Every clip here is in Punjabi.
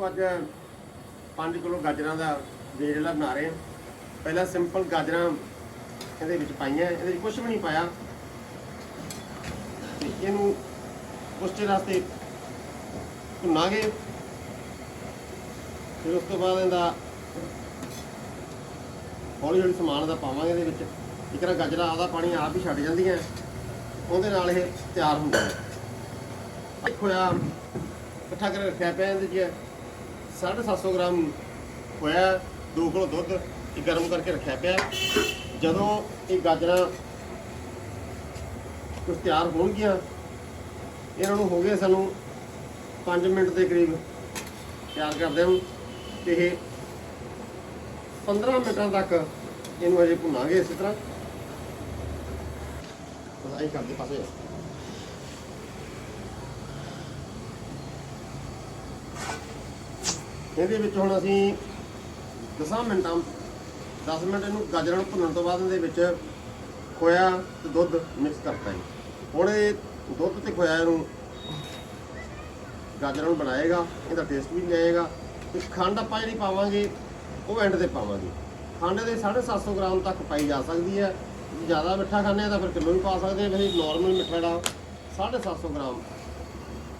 ਦੋਸਤੋ ਅੱਜ 5 ਕਿਲੋ ਗਾਜਰਾਂ ਦਾ ਵੇਜ ਜਿਹੜਾ ਬਣਾ ਰਹੇ ਹਾਂ। ਪਹਿਲਾਂ ਸਿੰਪਲ ਗਾਜਰਾਂ ਇਹਦੇ ਵਿੱਚ ਪਾਈਆਂ, ਇਹਦੇ ਵਿੱਚ ਕੁਝ ਵੀ ਨਹੀਂ ਪਾਇਆ। ਤੇ ਇਹਨੂੰ ਉਸ ਚੀਜ਼ ਵਾਸਤੇ ਭੁੰਨਾਂਗੇ। ਫਿਰ ਉਸ ਤੋਂ ਬਾਅਦ ਇਹਦਾ ਹੌਲੀ ਹੌਲੀ ਸਮਾਨ ਦਾ ਪਾਵਾਂਗੇ ਇਹਦੇ ਵਿੱਚ। ਇੱਕ ਤਰ੍ਹਾਂ ਗਾਜਰਾਂ ਆਦਾ ਪਾਣੀ ਆਪ ਹੀ ਛੱਡ ਜਾਂਦੀਆਂ। ਉਹਦੇ ਨਾਲ ਇਹ ਤਿਆਰ ਹੁੰਦਾ। ਹੈ ਇੱਕ ਇਕੱਠਾ ਕਰਕੇ ਰੱਖਿਆ ਪਿਆ ਇਹਦੇ 'ਚ 750 ਗ੍ਰਾਮ ਹੋਇਆ, ਦੋ ਕਿਲੋ ਦੁੱਧ ਇਹ ਗਰਮ ਕਰਕੇ ਰੱਖਿਆ ਪਿਆ। ਜਦੋਂ ਇਹ ਗਾਜਰਾਂ ਕੁਝ ਤਿਆਰ ਹੋਣਗੀਆਂ, ਇਹਨਾਂ ਨੂੰ ਹੋ ਗਏ ਸਾਨੂੰ 5 ਮਿੰਟ ਦੇ ਕਰੀਬ ਤਿਆਰ ਕਰਦੇ ਹਾਂ। ਤੇ ਇਹ 15 ਮਿੰਟਾਂ ਤੱਕ ਇਹਨੂੰ ਅਜੇ ਭੁੰਨਾਂਗੇ ਇਸੇ ਤਰ੍ਹਾਂ। ਬਸ ਆਈ ਕਰਦੇ ਪਾਸੇ। ਇਹਦੇ ਵਿੱਚ ਹੁਣ ਅਸੀਂ 10 ਮਿੰਟਾਂ 10 ਮਿੰਟ ਇਹਨੂੰ ਗਾਜਰਾਂ ਨੂੰ ਭੁੰਨਣ ਤੋਂ ਬਾਅਦ ਇਹਦੇ ਵਿੱਚ ਖੋਇਆ ਤੇ ਦੁੱਧ ਮਿਕਸ ਕਰਤਾ ਜੀ। ਹੁਣ ਇਹ ਦੁੱਧ ਤੇ ਖੋਇਆ ਨੂੰ ਗਾਜਰਾਂ ਨੂੰ ਬਣਾਏਗਾ, ਇਹਦਾ ਟੇਸਟ ਵੀ ਲਿਆਏਗਾ ਤੇ ਖੰਡ ਆਪਾਂ ਜਿਹੜੀ ਪਾਵਾਂਗੇ, ਉਹ ਐਂਡ ਤੇ ਪਾਵਾਂਗੇ। ਖੰਡ ਦੇ 750 ਗ੍ਰਾਮ ਤੱਕ ਪਾਈ ਜਾ ਸਕਦੀ ਹੈ। ਜ਼ਿਆਦਾ ਮਿੱਠਾ ਖਾਂਦੇ ਆ ਤਾਂ ਫਿਰ ਕਿਲੋ ਵੀ ਪਾ ਸਕਦੇ ਆ ਵੈਸੇ ਨਾਰਮਲ ਮਿੱਠਾ ਜਿਹੜਾ 750 ਗ੍ਰਾਮ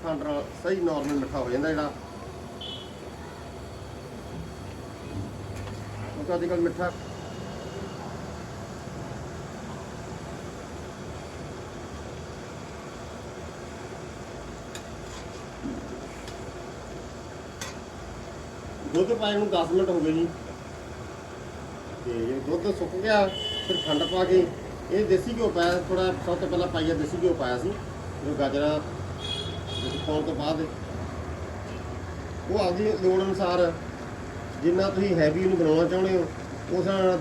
ਖੰਡ ਨਾਲ ਸਹੀ ਨਾਰਮਲ ਮਿੱਠਾ ਹੋ ਜਾਂਦਾ ਜਿਹੜਾ। ਕਿਉਂਕਿ ਅੱਜ ਕੱਲ੍ਹ ਮਿੱਠਾ। ਦੁੱਧ ਪਾਏ ਨੂੰ 10 ਮਿੰਟ ਹੋ ਗਏ ਜੀ। ਤੇ ਜਦੋਂ ਦੁੱਧ ਸੁੱਕ ਗਿਆ, ਫਿਰ ਖੰਡ ਪਾ ਕੇ, ਇਹ ਦੇਸੀ ਘਿਓ ਪਾਇਆ ਥੋੜਾ ਸਭ ਤੋਂ ਪਹਿਲਾਂ ਪਾਈਆ ਦੇਸੀ ਘਿਓ ਪਾਇਆ ਸੀ, ਜੋ ਗਾਜਰਾਂ ਪਾਉਣ ਤੋਂ ਬਾਅਦ। ਉਹ ਆਪਦੀ ਲੋੜ ਅਨੁਸਾਰ ਜਿੰਨਾ ਤੁਸੀਂ ਹੈਵੀ ਨੂੰ ਬਣਾਉਣਾ ਚਾਹੁੰਦੇ ਹੋ, ਉਸ ਨਾਲ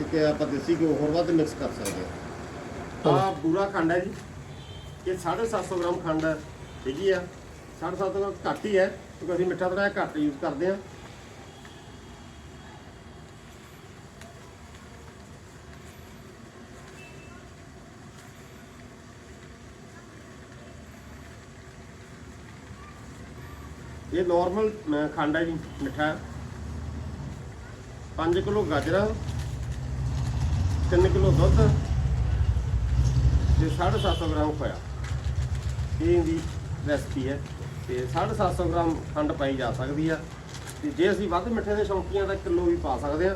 ਇੱਕ ਆਪਾਂ ਦੇਸੀ ਘਿਓ ਹੋਰ ਵੱਧ ਮਿਕਸ ਕਰ ਸਕਦੇ ਹਾਂ। ਆ ਪੂਰਾ ਖੰਡ ਹੈ ਜੀ। ਇਹ 750 ਗ੍ਰਾਮ ਖੰਡ ਹੈਗੀ ਆ। 750 ਗ੍ਰਾਮ ਘੱਟ ਹੀ ਹੈ, ਕਿਉਂਕਿ ਅਸੀਂ ਮਿੱਠਾ ਥੋੜਾ ਘੱਟ ਯੂਜ਼ ਕਰਦੇ ਹਾਂ। ਇਹ ਨਾਰਮਲ ਖੰਡ ਹੈ ਜੀ, ਮਿੱਠਾ। 5 ਕਿਲੋ ਗਾਜਰਾਂ 3 ਕਿਲੋ ਦੁੱਧ ਤੇ 750 ਗ੍ਰਾਮ ਖੋਇਆ। ਇਹ ਇਹਦੀ ਰੈਸਪੀ ਹੈ ਤੇ 750 ਗ੍ਰਾਮ ਖੰਡ ਪਾਈ ਜਾ ਸਕਦੀ ਆ ਤੇ ਜੇ ਅਸੀਂ ਵੱਧ ਮਿੱਠੇ ਦੇ ਸ਼ੌਂਕੀਆਂ ਤਾਂ ਕਿਲੋ ਵੀ ਪਾ ਸਕਦੇ ਆ,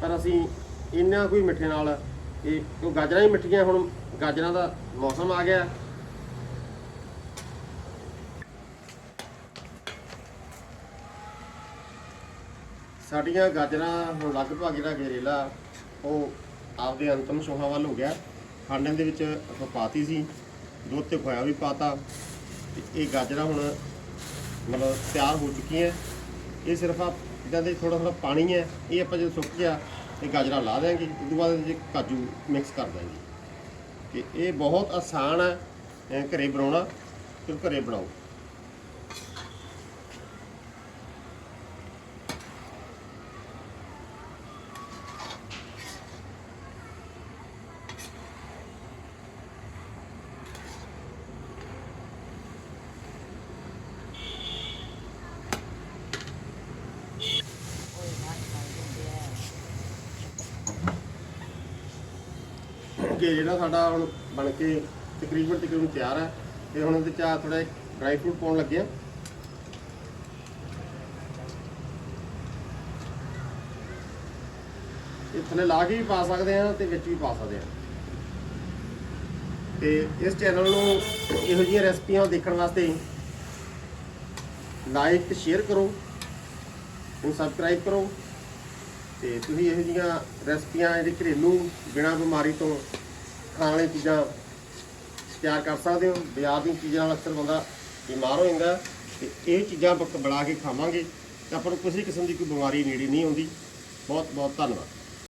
ਪਰ ਅਸੀਂ ਇੰਨਾ ਕੋਈ ਮਿੱਠੇ ਨਾਲ ਇਹ ਕਿਉਂ ਗਾਜਰਾਂ ਹੀ ਮਿੱਠੀਆਂ, ਹੁਣ ਗਾਜਰਾਂ ਦਾ ਮੌਸਮ ਆ ਗਿਆ। ਸਾਡੀਆਂ ਗਾਜਰਾਂ ਹੁਣ ਲਗਭਗ ਜਿਹੜਾ ਗੇਰੇਲਾ, ਉਹ ਆਪਦੇ ਅੰਤਮ ਛੋਹਾਂ ਵੱਲ ਹੋ ਗਿਆ। ਖਾਂਡਾਂ ਦੇ ਵਿੱਚ ਆਪਾਂ ਪਾਤੀ ਸੀ, ਦੁੱਧ ਤੇ ਖੋਇਆ ਵੀ ਪਾਤਾ। ਤੇ ਇਹ ਗਾਜਰਾਂ ਹੁਣ ਮਤਲਬ ਤਿਆਰ ਹੋ ਚੁੱਕੀਆਂ। ਇਹ ਸਿਰਫ ਆ ਇਹਨਾਂ ਦੇ ਥੋੜਾ ਥੋੜਾ ਪਾਣੀ ਹੈ, ਇਹ ਆਪਾਂ ਜਦੋਂ ਸੁੱਕ ਗਿਆ, ਇਹ ਗਾਜਰਾਂ ਲਾ ਦਿਆਂਗੇ। ਉਸ ਤੋਂ ਬਾਅਦ ਇਹਦੇ 'ਚ ਕਾਜੂ ਮਿਕਸ ਕਰ ਦਾਂਗੇ ਤੇ ਇਹ ਬਹੁਤ ਆਸਾਨ ਹੈ, ਇਹ ਘਰੇ ਬਣਾਉਣਾ ਤੇ ਘਰੇ ਬਣਾਓ। ਕਿ ਜਿਹੜਾ ਸਾਡਾ ਹੁਣ ਬਣ ਕੇ ਤਕਰੀਬਨ ਤਕਰੀਬਨ ਤਿਆਰ ਹੈ ਤੇ ਹੁਣ ਇਹਦੇ ਚ ਥੋੜਾ ਡਰਾਈ ਫਰੂਟ ਪਾਉਣ ਲੱਗੇ ਆ ਇਹ ਥੱਲੇ ਲਾ ਕੇ ਵੀ ਪਾ ਸਕਦੇ ਆ ਤੇ ਵਿੱਚ ਵੀ ਪਾ ਸਕਦੇ ਆ ਤੇ ਇਸ ਚੈਨਲ ਨੂੰ ਇਹੋ ਜਿਹੀਆਂ ਰੈਸਪੀਆਂ ਦੇਖਣ ਵਾਸਤੇ ਲਾਈਕ ਤੇ ਸ਼ੇਅਰ ਕਰੋ ਤੇ ਸਬਸਕ੍ਰਾਈਬ ਕਰੋ ਤੇ ਤੁਸੀਂ ਇਹੋ ਜਿਹੀਆਂ ਰੈਸਪੀਆਂ ਜਿਹੜੇ ਘਰੇਲੂ ਬਿਨਾਂ ਬਿਮਾਰੀ ਤੋਂ ਖਾਣ ਵਾਲੀਆਂ ਚੀਜ਼ਾਂ ਤਿਆਰ ਕਰ ਸਕਦੇ ਹੋ। ਬਾਜ਼ਾਰ ਦੀਆਂ ਚੀਜ਼ਾਂ ਨਾਲ ਅਕਸਰ ਬੰਦਾ ਬਿਮਾਰ ਹੋ ਜਾਂਦਾ ਤੇ ਇਹ ਚੀਜ਼ਾਂ ਆਪਾਂ ਬਣਾ ਕੇ ਖਾਵਾਂਗੇ ਤਾਂ ਆਪਾਂ ਨੂੰ ਕਿਸੇ ਕਿਸਮ ਦੀ ਕੋਈ ਬਿਮਾਰੀ ਨੇੜੇ ਨਹੀਂ ਆਉਂਦੀ। ਬਹੁਤ ਬਹੁਤ ਧੰਨਵਾਦ।